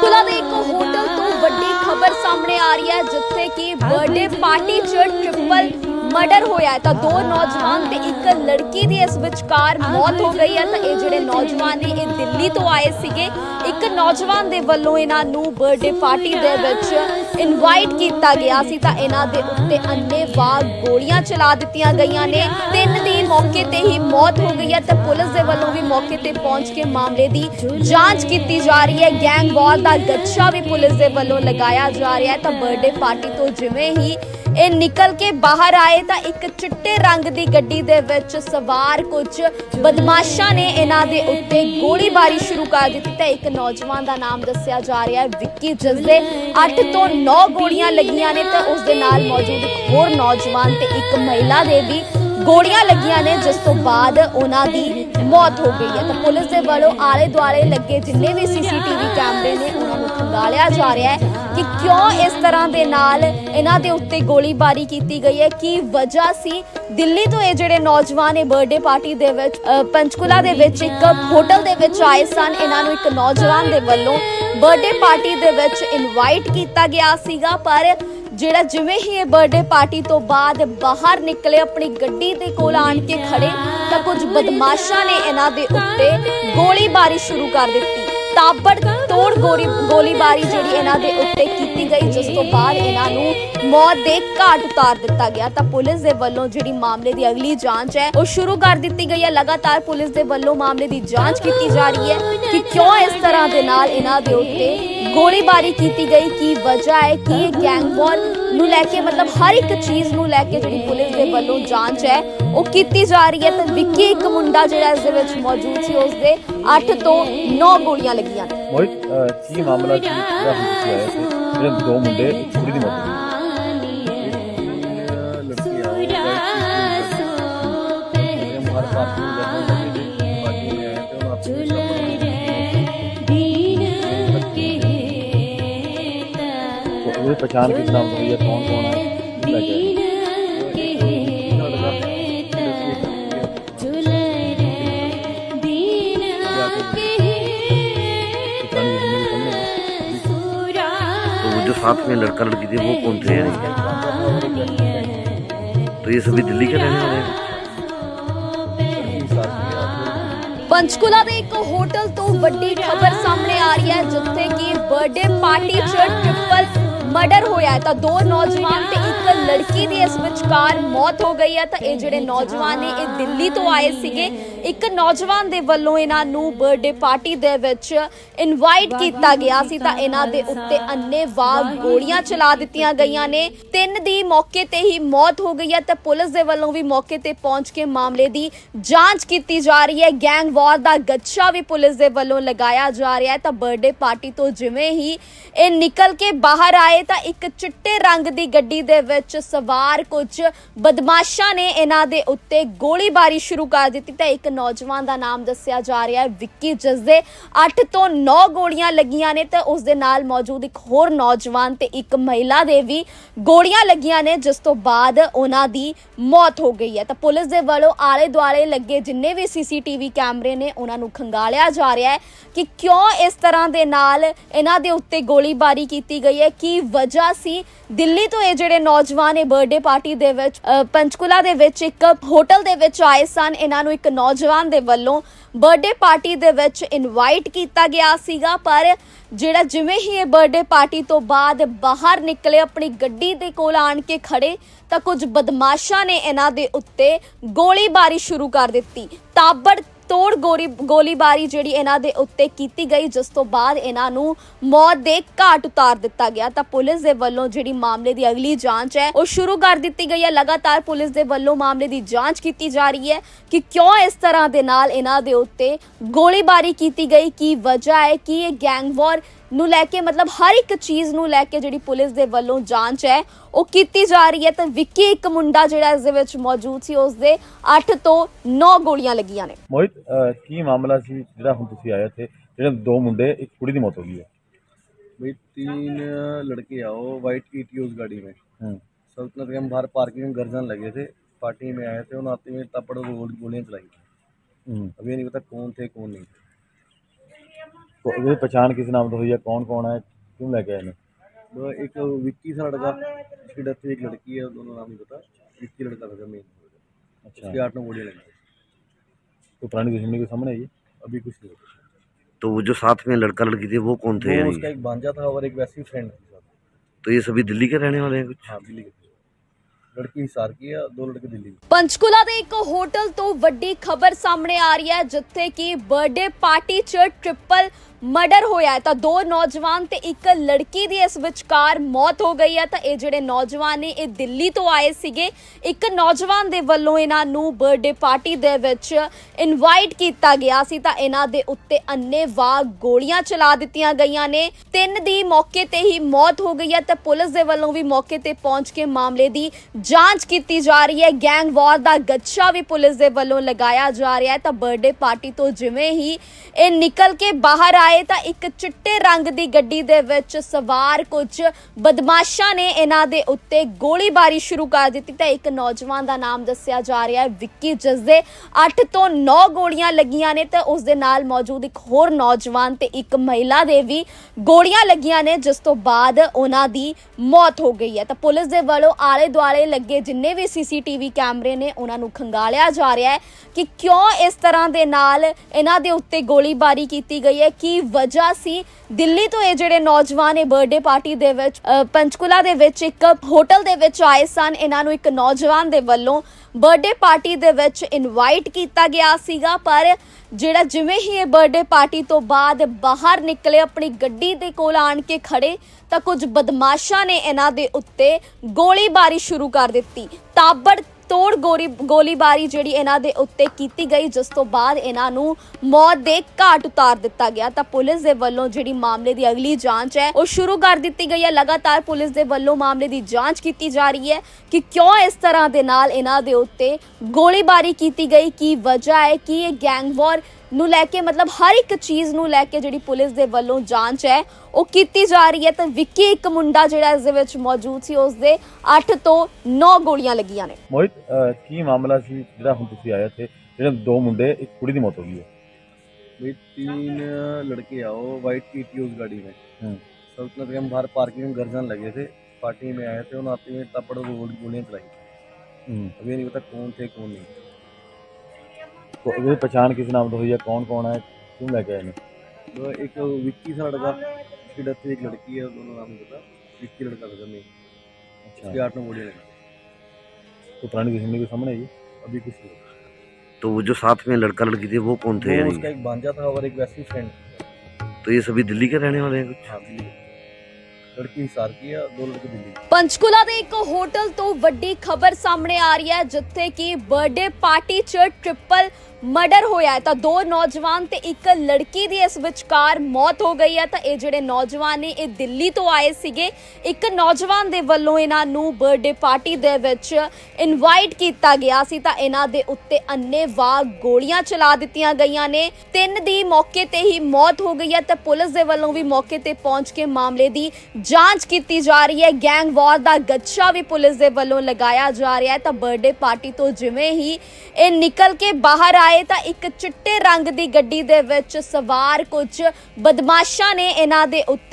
ਕੁਲਾ ਦੇ ਇੱਕ ਹੋਟਲ ਤੋਂ ਵੱਡੀ ਖਬਰ ਸਾਹਮਣੇ ਆ ਰਹੀ ਹੈ, ਜਿੱਥੇ ਕਿ ਬਰਥਡੇ ਪਾਰਟੀ 'ਚ ਟ੍ਰਿਪਲ ਮਰਡਰ ਹੋਇਆ ਤਾਂ ਦੋ ਨੌਜਵਾਨ ਤੇ ਇੱਕ ਲੜਕੀ ਦੀ ਇਸ ਵਿਚਕਾਰ ਮੌਤ ਹੋ ਗਈ ਹੈ। ਤਾਂ ਇਹ ਜਿਹੜੇ ਨੌਜਵਾਨ ਨੇ, ਇਹ ਦਿੱਲੀ ਤੋਂ ਆਏ ਸੀਗੇ। ਇੱਕ ਨੌਜਵਾਨ ਦੇ ਵੱਲੋਂ ਇਹਨਾਂ ਨੂੰ ਬਰਥਡੇ ਪਾਰਟੀ ਦੇ ਵਿੱਚ ਇਨਵਾਈਟ ਕੀਤਾ ਗਿਆ ਸੀ। ਤਾਂ ਇਹਨਾਂ ਦੇ ਉੱਤੇ ਅੰਨੇਵਾਹ ਗੋਲੀਆਂ ਚਲਾ ਦਿੱਤੀਆਂ ਗਈਆਂ ਨੇ। ਤਿੰਨ ਮੌਕੇ ਤੇ ਹੀ ਮੌਤ ਹੋ ਗਈ ਹੈ ਤਾਂ ਪੁਲਿਸ ਦੇ ਵੱਲੋਂ ਵੀ ਮੌਕੇ ਤੇ ਪਹੁੰਚ ਕੇ ਮਾਮਲੇ ਦੀ ਜਾਂਚ ਕੀਤੀ ਜਾ ਰਹੀ ਹੈ। ਗੈਂਗ ਵਾਰ ਦਾ ਗੱਛਾ ਵੀ ਪੁਲਿਸ ਦੇ ਵੱਲੋਂ ਲਗਾਇਆ ਜਾ ਰਿਹਾ ਹੈ। ਤਾਂ ਬਰਥਡੇ ਪਾਰਟੀ ਤੋਂ ਜਿਵੇਂ ਹੀ ਇਹ ਨਿਕਲ ਕੇ ਬਾਹਰ ਆਏ ਤਾਂ ਇੱਕ ਚਿੱਟੇ ਰੰਗ ਦੀ ਗੱਡੀ ਦੇ ਵਿੱਚ ਸਵਾਰ ਕੁਝ ਬਦਮਾਸ਼ਾਂ ਨੇ ਇਹਨਾਂ ਦੇ ਉੱਤੇ ਗੋਲੀਬਾਰੀ ਸ਼ੁਰੂ ਕਰ ਦਿੱਤੀ। ਤਾਂ ਇੱਕ ਨੌਜਵਾਨ ਦਾ ਨਾਮ ਦੱਸਿਆ ਜਾ ਰਿਹਾ ਹੈ। ਵਿੱਕੀ, ਜਿਸ ਦੇ 8 ਤੋਂ 9 ਗੋਲੀਆਂ ਲੱਗੀਆਂ ਨੇ ਤਾਂ ਉਸ ਦੇ ਨਾਲ ਮੌਜੂਦ ਇੱਕ ਹੋਰ ਨੌਜਵਾਨ ਤੇ ਇੱਕ ਮਹਿਲਾ ਦੇ ਵੀ ਗੋਲੀਆਂ ਲੱਗੀਆਂ ਨੇ ਜਿਸ ਤੋਂ ਬਾਅਦ ਉਹਨਾਂ ਦੀ ਮੌਤ ਹੋ ਗਈ ਹੈ। ਤਾਂ ਪੁਲਿਸ ਦੇ ਵੱਲੋਂ ਆਲੇ ਦੁਆਲੇ ਲੱਗੇ ਜਿੰਨੇ ਵੀ ਸੀਸੀਟੀਵੀ ਕੈਮਰੇ ਨੇ ਉਹਨਾਂ ਨੂੰ ਖੰਗਾਲਿਆ ਜਾ ਰਿਹਾ ਹੈ ਕਿ ਕਿਉਂ ਇਸ ਤਰ੍ਹਾਂ ਦੇ ਨਾਲ ਇਹਨਾਂ ਦੇ ਉੱਤੇ ਗੋਲੀਬਾਰੀ ਕੀਤੀ ਗਈ ਹੈ ਕੀ ਵਜ੍ਹਾ ਸੀ? ਦਿੱਲੀ ਤੋਂ ਇਹ ਜਿਹੜੇ ਨੌਜਵਾਨ ਇਹ ਬਰਥਡੇ ਪਾਰਟੀ ਦੇ ਵਿੱਚ ਅ, ਪੰਚਕੁਲਾ ਦੇ ਵਿੱਚ ਇੱਕ ਹੋਟਲ ਦੇ ਵਿੱਚ ਆਏ ਸਨ। ਇਹਨਾਂ ਨੂੰ ਇੱਕ ਨੌਜਵਾਨ ਦੇ ਵੱਲੋਂ ਬਰਥਡੇ ਪਾਰਟੀ ਦੇ ਵਿੱਚ ਇਨਵਾਈਟ ਕੀਤਾ ਗਿਆ ਸੀਗਾ ਪਰ ਜਿਹੜਾ ਜਿਵੇਂ ਹੀ ਇਹ ਬਰਥਡੇ ਪਾਰਟੀ ਤੋਂ ਬਾਅਦ ਬਾਹਰ ਨਿਕਲੇ, ਆਪਣੀ ਗੱਡੀ ਦੇ ਕੋਲ ਆਣ ਕੇ ਖੜੇ, ਤਾਂ ਕੁਝ ਬਦਮਾਸ਼ਾਂ ਨੇ ਇਹਨਾਂ ਦੇ ਉੱਤੇ ਗੋਲੀਬਾਰੀ ਸ਼ੁਰੂ ਕਰ ਦਿੱਤੀ। ਤਾਬੜ ਤੋੜ ਗੋਲੀ ਗੋਲੀਬਾਰੀ ਜਿਹੜੀ ਇਹਨਾਂ ਦੇ ਉੱਤੇ ਕੀਤੀ ਗਈ, ਜਿਸ ਤੋਂ ਬਾਅਦ ਇਹਨਾਂ ਨੂੰ ਮੌਤ ਦੇ ਘਾਟ ਉਤਾਰ ਦਿੱਤਾ ਗਿਆ। ਤਾਂ ਪੁਲਿਸ ਦੇ ਵੱਲੋਂ ਜਿਹੜੀ ਮਾਮਲੇ ਦੀ ਅਗਲੀ ਜਾਂਚ ਹੈ, ਉਹ ਸ਼ੁਰੂ ਕਰ ਦਿੱਤੀ ਗਈ ਹੈ। ਲਗਾਤਾਰ ਪੁਲਿਸ ਦੇ ਵੱਲੋਂ ਮਾਮਲੇ ਦੀ ਜਾਂਚ ਕੀਤੀ ਜਾ ਰਹੀ ਹੈ ਕਿ ਕਿਉਂ ਇਸ ਤਰ੍ਹਾਂ ਦੇ ਨਾਲ ਇਹਨਾਂ ਦੇ ਉੱਤੇ ਗੋਲੀਬਾਰੀ ਕੀਤੀ ਗਈ, ਕੀ ਵਜ੍ਹਾ ਹੈ, ਕਿ ਇਹ ਗੈਂਗ ਵਾਰ ਨੂੰ ਲੈ ਕੇ ਮਤਲਬ ਹਰ ਇੱਕ ਚੀਜ਼ ਨੂੰ ਲੈ ਕੇ ਜਿਹੜੀ ਪੁਲਿਸ ਦੇ ਵੱਲੋਂ ਜਾਂਚ ਹੈ ਉਹ ਕੀਤੀ ਜਾ ਰਹੀ ਹੈ ਤੇ ਵਿੱਕੀ ਇੱਕ ਮੁੰਡਾ ਜਿਹੜਾ ਇਸ ਦੇ ਵਿੱਚ ਮੌਜੂਦ ਸੀ ਉਸ ਦੇ 8 ਤੋਂ 9 ਗੋਲੀਆਂ ਲੱਗੀਆਂ। ਮੋਹਿਤ ਕੀ ਮਾਮਲਾ ਸੀ ਜਿਹੜਾ ਹੋਇਆ ਸੀ ਜਿਹੜੇ ਦੋ ਮੁੰਡੇ ਇੱਕ ਦੀ ਮੌਤ ਪਛਾਣ ਕਿਸ ਨਾਮ ਦੀ ਹੈ? ਕੌਣ ਕੌਣ ਹੈ? साथ में लड़का लड़की थे वो कौन थे तो ये सभी दिल्ली के रहने वाले हैं ਪੰਚਕੁਲਾ ਦੇ ਇੱਕ ਹੋਟਲ ਤੋਂ ਵੱਡੀ ਖਬਰ ਸਾਹਮਣੇ ਆ ਰਹੀ ਹੈ ਜਿੱਥੇ ਕਿ ਬਰਥਡੇ ਪਾਰਟੀ 'ਚ ਟ੍ਰਿਪਲ ਮਰਡਰ ਹੋਇਆ ਹੈ ਤਾਂ ਦੋ ਨੌਜਵਾਨ ਤੇ ਇੱਕ ਲੜਕੀ ਦੀ ਇਸ ਵਿਚਕਾਰ ਮੌਤ ਹੋ ਗਈ ਹੈ ਤਾਂ ਇਹ ਜਿਹੜੇ ਨੌਜਵਾਨ ਨੇ ਇਹ ਦਿੱਲੀ ਤੋਂ ਆਏ ਸੀਗੇ ਇੱਕ ਨੌਜਵਾਨ ਦੇ ਵੱਲੋਂ ਇਹਨਾਂ ਨੂੰ ਬਰਥਡੇ ਪਾਰਟੀ ਦੇ ਵਿੱਚ ਇਨਵਾਈਟ ਕੀਤਾ ਗਿਆ ਸੀ ਤਾਂ ਇਹਨਾਂ ਦੇ ਉੱਤੇ ਅੰਨੇਵਾਹ ਗੋਲੀਆਂ ਚਲਾ ਦਿੱਤੀਆਂ ਗਈਆਂ ਨੇ। ਤਿੰਨ ਦੀ ਮੌਕੇ ਤੇ ਹੀ ਮੌਤ ਹੋ ਗਈ ਹੈ ਤਾਂ ਪੁਲਿਸ ਦੇ ਵੱਲੋਂ ਵੀ ਮੌਕੇ ਤੇ ਪਹੁੰਚ ਕੇ ਮਾਮਲੇ ਦੀ ਜਾਂਚ ਕੀਤੀ ਜਾ ਰਹੀ ਹੈ। ਗੈਂਗ ਵਾਰ ਦਾ ਗੱਛਾ ਵੀ ਪੁਲਿਸ ਦੇ ਵੱਲੋਂ ਲਗਾਇਆ ਜਾ ਰਿਹਾ ਹੈ ਤਾਂ ਬਰਥਡੇ ਪਾਰਟੀ ਤੋਂ ਜਿਵੇਂ ਹੀ ਇਹ ਨਿਕਲ ਕੇ ਬਾਹਰ ਆਏ ਤਾਂ ਇੱਕ ਚਿੱਟੇ ਰੰਗ ਦੀ ਗੱਡੀ ਦੇ ਵਿੱਚ ਸਵਾਰ ਕੁਝ ਬਦਮਾਸ਼ਾਂ ਨੇ ਇਹਨਾਂ ਦੇ ਉੱਤੇ ਗੋਲੀਬਾਰੀ ਸ਼ੁਰੂ ਕਰ ਦਿੱਤੀ ਤਾਂ ਇੱਕ ਨੌਜਵਾਨ ਦਾ ਨਾਮ ਦੱਸਿਆ ਜਾ ਰਿਹਾ ਹੈ ਵਿੱਕੀ ਜਿਸ ਦੇ 8 ਤੋਂ 9 ਗੋਲੀਆਂ ਲੱਗੀਆਂ ਨੇ ਤੇ ਉਸ ਦੇ ਨਾਲ ਮੌਜੂਦ ਇੱਕ ਹੋਰ ਨੌਜਵਾਨ ਤੇ ਇੱਕ ਮਹਿਲਾ ਦੇ ਵੀ ਗੋਲੀਆਂ ਲੱਗੀਆਂ ਨੇ ਜਿਸ ਤੋਂ ਬਾਅਦ ਉਹਨਾਂ ਦੀ ਮੌਤ ਹੋ ਗਈ ਹੈ। ਤਾਂ ਪੁਲਿਸ ਦੇ ਵੱਲੋਂ ਆਲੇ ਦੁਆਲੇ ਲੱਗੇ ਜਿੰਨੇ ਵੀ ਸੀਸੀਟੀਵੀ ਕੈਮਰੇ ਨੇ ਉਹਨਾਂ ਨੂੰ ਖੰਗਾਲਿਆ ਜਾ ਰਿਹਾ ਹੈ ਕਿ ਕਿਉਂ ਇਸ ਤਰ੍ਹਾਂ ਦੇ ਨਾਲ ਇਹਨਾਂ ਦੇ ਉੱਤੇ ਗੋਲੀਬਾਰੀ ਕੀਤੀ ਗਈ ਹੈ ਕੀ ਵਜ੍ਹਾ ਸੀ? ਦਿੱਲੀ ਤੋਂ ਇਹ ਜਿਹੜੇ ਨੌਜਵਾਨ ਇਹ ਬਰਥਡੇ ਪਾਰਟੀ ਦੇ ਵਿੱਚ ਅ, ਪੰਚਕੁਲਾ ਦੇ ਵਿੱਚ ਇੱਕ ਹੋਟਲ ਦੇ ਵਿੱਚ ਆਏ ਸਨ ਇਹਨਾਂ ਨੂੰ ਇੱਕ ਨੌਜਵਾਨ ਦੇ ਵੱਲੋਂ ਬਰਥਡੇ ਪਾਰਟੀ ਦੇ ਵਿੱਚ ਇਨਵਾਈਟ ਕੀਤਾ ਗਿਆ ਸੀਗਾ, ਪਰ ਜਿਹੜਾ ਜਿਵੇਂ ਹੀ ਇਹ ਬਰਥਡੇ ਪਾਰਟੀ ਤੋਂ ਬਾਅਦ ਬਾਹਰ ਨਿਕਲੇ, ਆਪਣੀ ਗੱਡੀ ਦੇ ਕੋਲ ਆਣ ਕੇ ਖੜੇ, ਤਾਂ ਕੁਝ ਬਦਮਾਸ਼ਾਂ ਨੇ ਇਹਨਾਂ ਦੇ ਉੱਤੇ ਗੋਲੀਬਾਰੀ ਸ਼ੁਰੂ ਕਰ ਦਿੱਤੀ। ਤਾਬੜ ਤੋੜ ਗੋਲੀ ਗੋਲੀਬਾਰੀ ਜਿਹੜੀ ਇਹਨਾਂ ਦੇ ਉੱਤੇ ਕੀਤੀ ਗਈ, ਜਿਸ ਤੋਂ ਬਾਅਦ ਇਹਨਾਂ ਨੂੰ ਮੌਤ ਦੇ ਘਾਟ ਉਤਾਰ ਦਿੱਤਾ ਗਿਆ। ਤਾਂ ਪੁਲਿਸ ਦੇ ਵੱਲੋਂ ਜਿਹੜੀ ਮਾਮਲੇ ਦੀ ਅਗਲੀ ਜਾਂਚ ਹੈ, ਉਹ ਸ਼ੁਰੂ ਕਰ ਦਿੱਤੀ ਗਈ ਹੈ। ਲਗਾਤਾਰ ਪੁਲਿਸ ਦੇ ਵੱਲੋਂ ਮਾਮਲੇ ਦੀ ਜਾਂਚ ਕੀਤੀ ਜਾ ਰਹੀ ਹੈ ਕਿ ਕਿਉਂ ਇਸ ਤਰ੍ਹਾਂ ਦੇ ਨਾਲ ਇਹਨਾਂ ਦੇ ਉੱਤੇ ਗੋਲੀਬਾਰੀ ਕੀਤੀ ਗਈ, ਕੀ ਵਜ੍ਹਾ ਹੈ, ਕਿ ਇਹ ਗੈਂਗ ਵਾਰ ਨੂੰ ਲੈ ਕੇ ਮਤਲਬ ਹਰ ਇੱਕ ਚੀਜ਼ ਨੂੰ ਲੈ ਕੇ ਜਿਹੜੀ ਪੁਲਿਸ ਦੇ ਵੱਲੋਂ ਜਾਂਚ ਹੈ ਉਹ ਕੀਤੀ ਜਾ ਰਹੀ ਹੈ ਤਾਂ ਵਿੱਕੀ ਇੱਕ ਮੁੰਡਾ ਜਿਹੜਾ ਇਸ ਦੇ ਵਿੱਚ ਮੌਜੂਦ ਸੀ ਉਸ ਦੇ 8 ਤੋਂ 9 ਗੋਲੀਆਂ ਲੱਗੀਆਂ ਨੇ ਮੋਹਿਤ ਅਹ ਕੀ ਮਾਮਲਾ ਸੀ ਜਿਹੜਾ ਹੁਣ ਤੁਸੀਂ ਆਏ ਇੱਥੇ ਜਿਹੜੇ ਦੋ ਮੁੰਡੇ ਇੱਕ ਕੁੜੀ ਦੀ ਮੌਤ ਹੋ ਗਈ ਹੈ भाई तीन लड़के आओ वाइट की थी उस गाड़ी में ਹੂੰ सल्तनत के हम बाहर पार्किंग में गर्जन लगे थे पार्टी में आए थे उन आते हुए तपड़ गोल- गोलियां चलाई थी ਹੂੰ अब ये नहीं पता कौन थे कौन नहीं थे ਕੋ- ਇਹਦੀ ਪਛਾਣ ਕਿਸ ਨਾਮ ਤੋਂ ਹੋਈ ਹੈ ਕੌਣ ਕੌਣ ਹੈ ਕਿਉਂ ਲੈ ਕੇ ਆਏ ਨੇ वो एक विक्की सा लड़का उसकी डेथ हुई एक लड़की है दोनों नाम नहीं पता विक्की लड़का लगा मेन अच्छा उसके आठ नौ गोलियां लगी कोई पुरानी दुश्मनी के सामने आई है अभी कुछ नहीं पता तो वो जो साथ में लड़का लड़की थी वो कौन थे वो यानी उसका एक भांजा था और एक वैसी फ्रेंड थी साथ तो ये सभी दिल्ली के रहने वाले हैं कुछ हाँ दिल्ली के ਲੜਕੀ ਹਿਸਾਰ ਕੀ ਦੇ ਇੱਕ ਹੋਟਲ ਤੋਂ ਵੱਡੀ ਖਬਰ ਸਾਹਮਣੇ ਆ ਰਹੀ ਹੈ, ਜਿੱਥੇ ਕਿ ਬਰਥਡੇ ਪਾਰਟੀ 'ਚ ਟ੍ਰਿਪਲ ਮਰਡਰ ਹੋਇਆ ਹੈ ਤਾਂ ਦੋ ਨੌਜਵਾਨ ਤੇ ਇੱਕ ਲੜਕੀ ਦੀ ਇਸ ਵਿਚਕਾਰ ਮੌਤ ਹੋ ਗਈ ਹੈ ਤਾਂ ਇਹ ਜਿਹੜੇ ਨੌਜਵਾਨ ਨੇ, ਇਹ ਦਿੱਲੀ ਤੋਂ ਆਏ ਸੀਗੇ। ਇੱਕ ਨੌਜਵਾਨ ਦੇ ਵੱਲੋਂ ਇਹਨਾਂ ਨੂੰ ਬਰਥਡੇ ਪਾਰਟੀ ਦੇ ਵਿੱਚ ਇਨਵਾਈਟ ਕੀਤਾ ਗਿਆ ਸੀ ਤਾਂ ਇਹਨਾਂ ਦੇ ਉੱਤੇ ਅੰਨੇਵਾਹ ਗੋਲੀਆਂ ਚਲਾ ਦਿੱਤੀਆਂ ਗਈਆਂ ਨੇ। ਤਿੰਨ ਦੀ ਮੌਕੇ ਤੇ ਹੀ ਮੌਤ ਹੋ ਗਈ ਹੈ ਤਾਂ ਪੁਲਿਸ ਦੇ ਵੱਲੋਂ ਵੀ ਮੌਕੇ ਤੇ ਪਹੁੰਚ ਕੇ ਮਾਮਲੇ ਦੀ ਜਾਂਚ ਕੀਤੀ ਜਾ ਰਹੀ ਹੈ। ਗੈਂਗ ਵਾਰ ਦਾ ਗੱਛਾ ਵੀ ਪੁਲਿਸ ਦੇ ਵੱਲੋਂ ਲਗਾਇਆ ਜਾ ਰਿਹਾ ਹੈ ਤਾਂ ਬਰਥਡੇ ਪਾਰਟੀ ਤੋਂ ਜਿਵੇਂ ਹੀ ਇਹ ਨਿਕਲ ਕੇ ਬਾਹਰ ਆਏ ਤਾਂ ਇੱਕ ਚਿੱਟੇ ਰੰਗ ਦੀ ਗੱਡੀ ਦੇ ਵਿੱਚ ਸਵਾਰ ਕੁਝ ਬਦਮਾਸ਼ਾਂ ਨੇ ਇਹਨਾਂ ਦੇ ਉੱਤੇ ਗੋਲੀਬਾਰੀ ਸ਼ੁਰੂ ਕਰ ਦਿੱਤੀ। ਤਾਂ ਇੱਕ ਨੌਜਵਾਨ ਦਾ ਨਾਮ ਦੱਸਿਆ ਜਾ ਰਿਹਾ ਹੈ ਵਿੱਕੀ, ਜਿਸ ਦੇ 8 ਤੋਂ 9 ਗੋਲੀਆਂ ਲੱਗੀਆਂ ਨੇ ਤੇ ਉਸ ਦੇ ਨਾਲ ਮੌਜੂਦ ਇੱਕ ਹੋਰ ਨੌਜਵਾਨ ਤੇ ਇੱਕ ਮਹਿਲਾ ਦੇ ਵੀ ਗੋਲੀਆਂ ਲੱਗੀਆਂ ਨੇ, ਜਿਸ ਤੋਂ ਬਾਅਦ ਉਹਨਾਂ ਦੀ ਮੌਤ ਹੋ ਗਈ ਹੈ। ਤਾਂ ਪੁਲਿਸ ਦੇ ਵੱਲੋਂ ਆਲੇ ਦੁਆਲੇ ਲੱਗੇ ਜਿੰਨੇ ਵੀ ਸੀਸੀਟੀਵੀ ਕੈਮਰੇ ਨੇ, ਉਹਨਾਂ ਨੂੰ ਖੰਗਾਲਿਆ ਜਾ ਰਿਹਾ ਹੈ ਕਿ ਕਿਉਂ ਇਸ ਤਰ੍ਹਾਂ ਦੇ ਨਾਲ ਇਹਨਾਂ ਦੇ ਉੱਤੇ ਗੋਲੀਬਾਰੀ ਕੀਤੀ ਗਈ ਹੈ, ਕੀ ਵਜ੍ਹਾ ਸੀ। ਦਿੱਲੀ ਤੋਂ ਇਹ ਜਿਹੜੇ ਨੌਜਵਾਨ ਇਹ ਬਰਥਡੇ ਪਾਰਟੀ ਦੇ ਵਿੱਚ ਅ, ਦੇ ਵਿੱਚ ਇੱਕ ਹੋਟਲ ਦੇ ਵਿੱਚ ਆਏ ਸਨ। ਇਹਨਾਂ ਨੂੰ ਇੱਕ ਨੌਜਵਾਨ ਦੇ ਵੱਲੋਂ ਬਰਥਡੇ ਪਾਰਟੀ ਦੇ ਵਿੱਚ ਇਨਵਾਈਟ ਕੀਤਾ ਗਿਆ ਸੀਗਾ। ਪਰ ਜਿਹੜਾ ਜਿਵੇਂ ਹੀ ਇਹ ਬਰਥਡੇ ਪਾਰਟੀ ਤੋਂ ਬਾਅਦ ਬਾਹਰ ਨਿਕਲੇ ਆਪਣੀ ਗੱਡੀ ਦੇ ਕੋਲ ਆਣ ਕੇ ਖੜੇ ਤਾਂ ਕੁਝ ਬਦਮਾਸ਼ਾਂ ਨੇ ਇਹਨਾਂ ਦੇ ਉੱਤੇ ਗੋਲੀਬਾਰੀ ਸ਼ੁਰੂ ਕਰ ਦਿੱਤੀ। ਤਾਬੜ ਤੋੜ ਗੋਲੀ ਗੋਲੀਬਾਰੀ ਜਿਹੜੀ ਇਹਨਾਂ ਦੇ ਉੱਤੇ ਕੀਤੀ ਗਈ, ਜਿਸ ਤੋਂ ਬਾਅਦ ਇਹਨਾਂ ਨੂੰ ਮੌਤ ਦੇ ਘਾਟ ਉਤਾਰ ਦਿੱਤਾ ਗਿਆ। ਤਾਂ ਪੁਲਿਸ ਦੇ ਵੱਲੋਂ ਜਿਹੜੀ ਮਾਮਲੇ ਦੀ ਅਗਲੀ ਜਾਂਚ ਹੈ, ਉਹ ਸ਼ੁਰੂ ਕਰ ਦਿੱਤੀ ਗਈ ਹੈ। ਲਗਾਤਾਰ ਪੁਲਿਸ ਦੇ ਵੱਲੋਂ ਮਾਮਲੇ ਦੀ ਜਾਂਚ ਕੀਤੀ ਜਾ ਰਹੀ ਹੈ ਕਿ ਕਿਉਂ ਇਸ ਤਰ੍ਹਾਂ ਦੇ ਨਾਲ ਇਹਨਾਂ ਦੇ ਉੱਤੇ ਗੋਲੀਬਾਰੀ ਕੀਤੀ ਗਈ, ਕੀ ਵਜ੍ਹਾ ਹੈ, ਕਿ ਇਹ ਗੈਂਗ ਵਾਰ ਨੂੰ ਲੈ ਕੇ ਮਤਲਬ ਹਰ ਇੱਕ ਚੀਜ਼ ਨੂੰ ਲੈ ਕੇ ਜਿਹੜੀ ਪੁਲਿਸ ਦੇ ਵੱਲੋਂ ਜਾਂਚ ਹੈ ਉਹ ਕੀਤੀ ਜਾ ਰਹੀ ਹੈ ਤਾਂ ਵਿੱਕੀ ਇੱਕ ਮੁੰਡਾ ਜਿਹੜਾ ਇਸ ਦੇ ਵਿੱਚ ਮੌਜੂਦ ਸੀ ਉਸ ਦੇ 8 ਤੋਂ 9 ਗੋਲੀਆਂ ਲੱਗੀਆਂ ਨੇ ਮੋਹਿਤ ਅਹ, ਕੀ ਮਾਮਲਾ ਸੀ ਜਿਹੜਾ ਹੁਣ ਤੁਸੀਂ ਆਏ ਇੱਥੇ ਜਿਹੜੇ ਦੋ ਮੁੰਡੇ ਇੱਕ ਕੁੜੀ ਦੀ ਮੌਤ ਹੋ ਗਈ ਹੈ भाई तीन लड़के आओ वाइट की थी उस गाड़ी में हम्म। सल्तनत के हम बाहर पार्किंग में घर जाने लगे थे पार्टी में आए थे उन्होंने आते हुए तपड़ को गोली- गोलियां चलाई ਹੂੰ अभी ये नहीं पता कौन थे कौन नहीं ਕੋ- ਇਹਦੀ ਪਛਾਣ ਕਿਸ ਨਾਮ ਤੋਂ ਹੋਈ ਹੈ ਕੌਣ ਕੌਣ ਹੈ ਕਿਉਂ ਲੈ ਕੇ ਆਏ ਨੇ वो एक विक्की सा लड़का उसकी डेथ हुई एक लड़की है दोनों नाम नहीं पता विक्की लड़का लगा मेन अच्छा उसके आठ नौ गोलियां लगी कोई पुरानी दुश्मनी के सामने आई है अभी कुछ नहीं पता तो वो जो साथ में लड़का लड़की थी वो कौन थे वो यानी उसका एक भांजा था और एक वैसी फ्रेंड थी तो ये सभी दिल्ली के रहने वाले हैं कुछ हाँ दिल्ली के। लड़की हिसार की है दो लड़के दिल्ली के। ਪੰਚਕੂਲਾ ਦੇ ਇੱਕ ਹੋਟਲ ਤੋਂ ਵੱਡੀ ਖਬਰ ਸਾਹਮਣੇ ਆ ਰਹੀ ਹੈ ਜਿੱਥੇ ਕਿ ਬਰਥਡੇ ਪਾਰਟੀ 'ਚ ਟ੍ਰਿਪਲ ਮਰਡਰ ਹੋਇਆ ਹੈ ਤਾਂ ਦੋ ਨੌਜਵਾਨ ਤੇ ਇੱਕ ਲੜਕੀ ਦੀ ਇਸ ਵਿਚਕਾਰ ਮੌਤ ਹੋ ਗਈ ਹੈ ਤਾਂ ਇਹ ਜਿਹੜੇ ਨੌਜਵਾਨ ਨੇ ਇਹ ਦਿੱਲੀ ਤੋਂ ਆਏ ਸੀਗੇ। ਇੱਕ ਨੌਜਵਾਨ ਦੇ ਵੱਲੋਂ ਇਹਨਾਂ ਨੂੰ ਬਰਥਡੇ ਪਾਰਟੀ ਦੇ ਵਿੱਚ ਇਨਵਾਈਟ ਕੀਤਾ ਗਿਆ ਸੀ ਤਾਂ ਇਹਨਾਂ ਦੇ ਉੱਤੇ ਅੰਨੇਵਾਹ ਗੋਲੀਆਂ ਚਲਾ ਦਿੱਤੀਆਂ ਗਈਆਂ ਨੇ। ਤਿੰਨ ਦੀ ਮੌਕੇ ਤੇ ਹੀ ਮੌਤ ਹੋ ਗਈ ਹੈ ਤਾਂ ਪੁਲਿਸ ਦੇ ਵੱਲੋਂ ਵੀ ਮੌਕੇ ਤੇ ਪਹੁੰਚ ਕੇ ਮਾਮਲੇ ਦੀ ਜਾਂਚ ਕੀਤੀ ਜਾ ਰਹੀ ਹੈ। ਗੈਂਗ ਵਾਰ ਦਾ ਗੱਛਾ ਵੀ ਪੁਲਿਸ ਦੇ ਵੱਲੋਂ ਲਗਾਇਆ ਜਾ ਰਿਹਾ ਹੈ ਤਾਂ ਬਰਥਡੇ ਪਾਰਟੀ ਤੋਂ ਜਿਵੇਂ ਹੀ ਇਹ ਨਿਕਲ ਕੇ ਬਾਹਰ ਆਏ ਆਏ ਤਾਂ ਇੱਕ ਚਿੱਟੇ ਰੰਗ ਦੀ ਗੱਡੀ ਦੇ ਵਿੱਚ ਸਵਾਰ ਕੁਝ ਬਦਮਾਸ਼ਾਂ ਨੇ ਇਹਨਾਂ ਦੇ ਉੱਤੇ